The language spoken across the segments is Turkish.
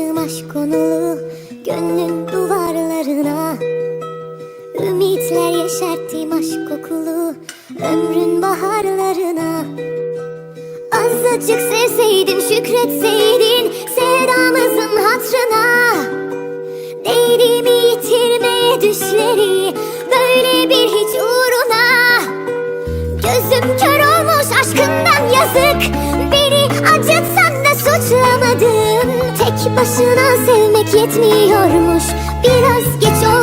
asmıştım aşk konulu Gönlün duvarlarına. Ümitler yeşerttim aşk kokulu Ömrün baharlarına. Azıcık sevseydin şükretseydin Sevdamızın hatrına. Değerimi yitirmeye düşleri Böyle bir hiç uğruna. Gözüm kör olmuş aşkından yazık Beni acıtsan da suçlamadım. Tek başına sevmek yetmiyormuş. Biraz geç oldu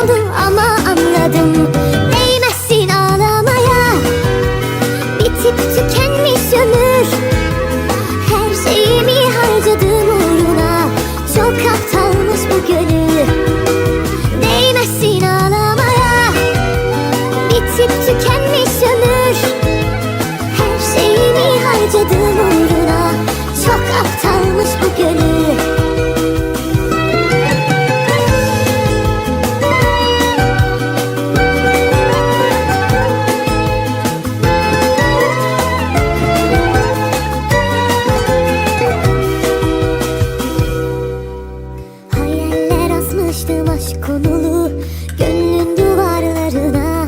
aşk konulu Gönlün duvarlarına.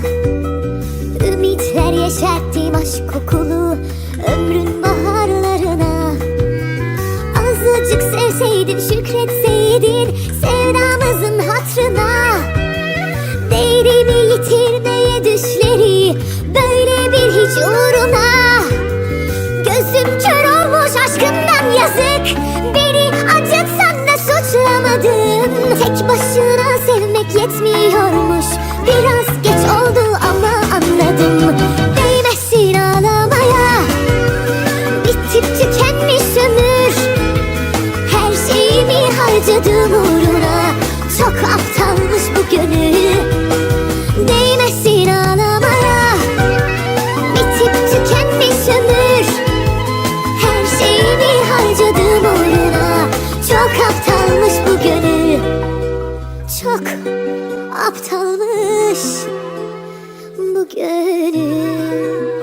Ümitler yeşerttim aşk kokulu Ömrün baharlarına. Azıcık sevseydin şükretseydin Sevdamızın hatrına. Değerimi yitirmeye düşleri Böyle bir hiç uğruna. Gözüm kör aşkından yazık Beni acıtsan da suçlamadım Tek başına sevmek yetmiyormuş. Biraz geç oldu ama anladım. Değmezsin ağlamaya. Bitip tükenmiş ömür. Her şeyimi harcadım uğruna. Çok aptalmış bu gönül. Değmezsin ağlamaya. Bitip tükenmiş aptalmış. Bu gönül